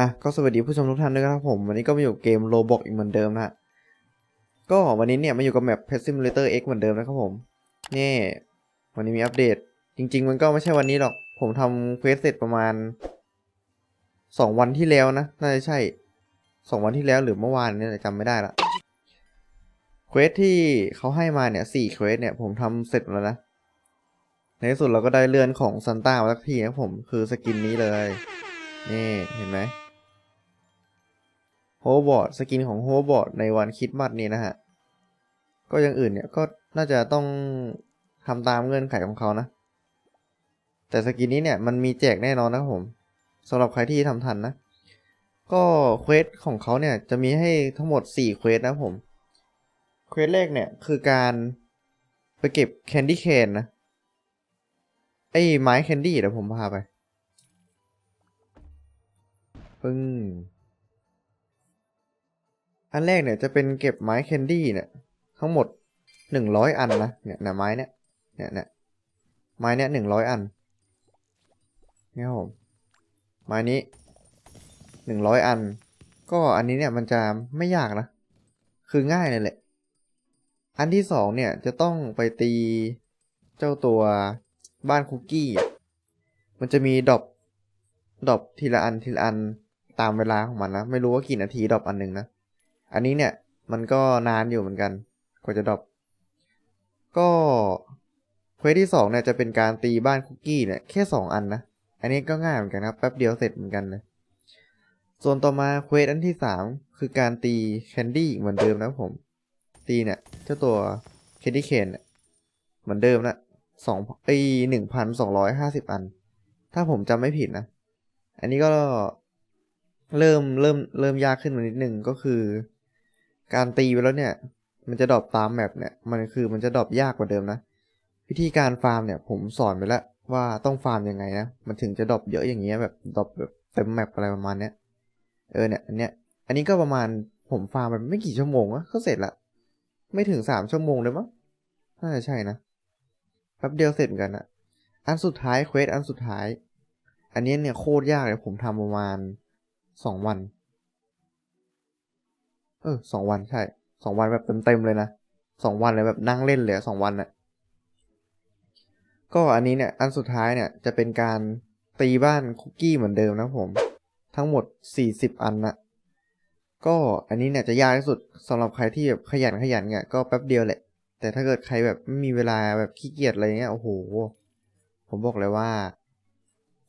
อะก็สวัสดีผู้ชมทุกท่านด้วยครับผม วันนี้ก็มาอยู่เกมโ o บอกอีกเหมือนเดิมนะฮะก็วันนี้เนี่ยมาอยู่กับแมป Pet Simulator X เหมือนเดิมนะครับผมนี่วันนี้มีอัปเดต จริง ๆ มันก็ไม่ใช่วันนี้หรอก ผมทำเควสเสร็จประมาณสองวันที่แล้วนะ น่าจะใช่สองวันที่แล้วหรือเมื่อวานเนี่ยจำไม่ได้ละเควสที่เขาให้มาเนี่ยสี่เควสเนี่ยผมทำเสร็จแล้วนะในที่สุดเราก็ได้เลื่อนของซันต้ามาสักทีนะครับผมคือสกินนี้เลย นี่เห็นไหม โฮบอร์ดสกินของโฮบอร์ดในวันคริดมัดนี่นะฮะ ก็อย่างอื่นเนี่ยก็น่าจะต้องทำตามเงื่อนไขของเขานะ แต่สกินนี้เนี่ยมันมีแจกแน่นอนนะครับผมสำหรับใครที่ทำทันนะ ก็เควสของเขาเนี่ยจะมีให้ทั้งหมด4เควสนะผม เควสแรกเนี่ยคือการไปเก็บแคนดี้แคนนะ ไอ้ไม้แคนดี้เดี๋ยวผมพาไป ปึ้ง อันแรกเนี่ยจะเป็นเก็บไม้แคนดี้เนี่ย ทั้งหมดหนึ่งร้อยอันนะเนี่ยนะไม้เนี่ยเนี่ยเนี่ยไม้เนี่ยหนึ่งร้อยอันนี่ครับผมไม้นี้หนึ่งร้อยอัน ก็อันนี้เนี่ยมันจะไม่ยากนะ คือง่ายเลยแหละ อันที่สองเนี่ยจะต้องไปตีเจ้าตัวบ้านคุกกี้ มันจะมีดอปดอปทีละอันทีละอันตามเวลาของมันนะ ไม่รู้ว่ากี่นาทีดอปอันหนึ่งนะ อันนี้เนี่ยมันก็นานอยู่เหมือนกัน กว่าจะดรอปก็เควสที่สองเนี่ยจะเป็นการตีบ้านคุกกี้เนี่ยแค่สองอันนะ อันนี้ก็ง่ายเหมือนกันครับแป๊บเดียวเสร็จเหมือนกันเลยส่วนต่อมาเควสอันที่สามคือการตีแคนดี้เหมือนเดิมนะผม ตีเนี่ยเจ้าตัวแคนดี้เคนเนี่ยเหมือนเดิมนะสองปีหนึ่งพันสองร้อยห้าสิบอัน ถ้าผมจำไม่ผิดนะ อันนี้ก็เริ่มเริ่มเริ่มยากขึ้นมานิดนึงก็คือ การตีไปแล้วเนี่ย มันจะดรอปตามแมปเนี่ย มันคือมันจะดรอปยากกว่าเดิมนะ วิธีการฟาร์มเนี่ยผมสอนไปแล้วว่าต้องฟาร์มยังไงนะ มันถึงจะดรอปเยอะอย่างเงี้ยแบบดรอปแบบเต็มแมปอะไรประมาณเนี้ย เออเนี่ยอันเนี้ย อันนี้ก็ประมาณผมฟาร์มไปไม่กี่ชั่วโมงอะก็เสร็จละ ไม่ถึงสามชั่วโมงเลยมั้ง น่าจะใช่นะ แป๊บเดียวเสร็จกันอะอันสุดท้ายเควสอันสุดท้าย อันนี้เนี่ยโคตรยากเลยผมทำประมาณสองวัน เออสองวันใช่สองวันแบบเต็มๆเลยนะสองวันเลยแบบนั่งเล่นเลยสองวันน่ะก็อันนี้เนี่ยอันสุดท้ายเนี่ยจะเป็นการตีบ้านคุกกี้เหมือนเดิมนะผม ทั้งหมดสี่สิบอันนะก็อันนี้เนี่ยจะยากที่สุดสำหรับใครที่แบบขยันขยันเนี่ยก็แป๊บเดียวแหละ แต่ถ้าเกิดใครแบบไม่มีเวลาแบบขี้เกียจอะไรเงี้ยโอ้โห ผมบอกเลยว่า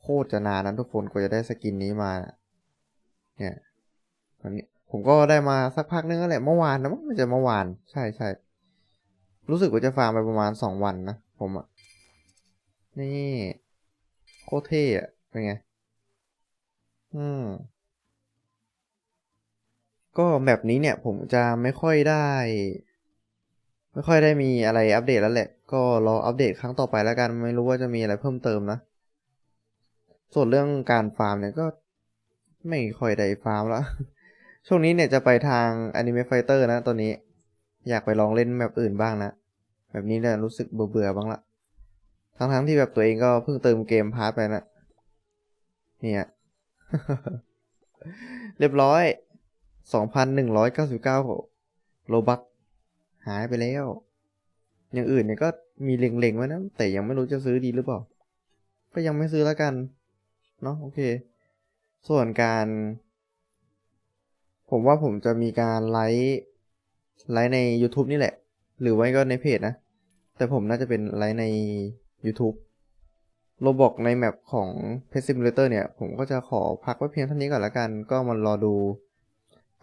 โคตรจะนานนะทุกคนกว่าจะได้สกินนี้มา เนี่ยวันนี้ ผมก็ได้มาสักพักนึงแล้วแหละเมื่อวานนะมันจะเมื่อวาน ใช่ใช่รู้สึกว่าจะฟาร์มไปประมาณสองวันนะผมอะนี่โคตรเท่อะเป็นไง อืม ก็แบบนี้เนี่ย ผมจะไม่ค่อยได้ ไม่ค่อยได้มีอะไรอัปเดตแล้วแหละ ก็รออัปเดตครั้งต่อไปแล้วกัน ไม่รู้ว่าจะมีอะไรเพิ่มเติมนะ ส่วนเรื่องการฟาร์มเนี่ยก็ไม่ค่อยได้ฟาร์มแล้ว ช่วงนี้เนี่ยจะไปทาง Anime Fighter นะตัวนี้ อยากไปลองเล่นแบบอื่นบ้างนะ แบบนี้เนี่ยรู้สึกเบื่อๆบ้างละ ทั้งๆที่แบบตัวเองก็เพิ่งเติมเกมพาร์ทไปนะ เนี่ย เรียบร้อย2,199โลบักหายไปแล้ว อย่างอื่นเนี่ยก็มีเล็งๆไว้นะ แต่ยังไม่รู้จะซื้อดีหรือเปล่า ก็ยังไม่ซื้อแล้วกัน เนาะโอเค ส่วนการ ผมว่าผมจะมีการไลฟ์ไลฟ์ใน YouTube นี่แหละ หรือไว้ก็ในเพจนะ แต่ผมน่าจะเป็นไลฟ์ใน YouTube โรบอกในแมปของ Pet Simulator เนี่ย ผมก็จะขอพักไว้เพียงเท่านี้ก่อนละกัน ก็มารอดู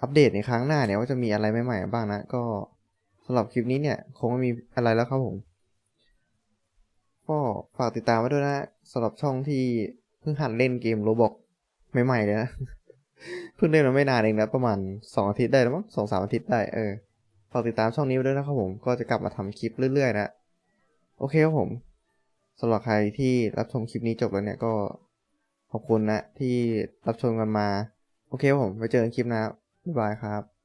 อัปเดตในครั้งหน้าเนี่ย ว่าจะมีอะไรใหม่ๆบ้างนะ ก็สำหรับคลิปนี้เนี่ย คงไม่มีอะไรแล้วครับผม ก็ฝากติดตามไว้ด้วยนะสำหรับช่องที่เพิ่งหัดเล่นเกมโรบอกใหม่ๆเลยนะ เพิ่งเล่นมาไม่นานเองนะประมาณสองอาทิตย์ได้แล้วมั้งสองสามอาทิตย์ได้เออฝากติดตามช่องนี้ไว้ด้วยนะครับผมก็จะกลับมาทำคลิปเรื่อยๆนะโอเคครับผมสำหรับใครที่รับชมคลิปนี้จบแล้วเนี่ยก็ขอบคุณนะที่รับชมกันมา โอเคครับผมไปเจอกันคลิปหน้าบ๊ายบายครับ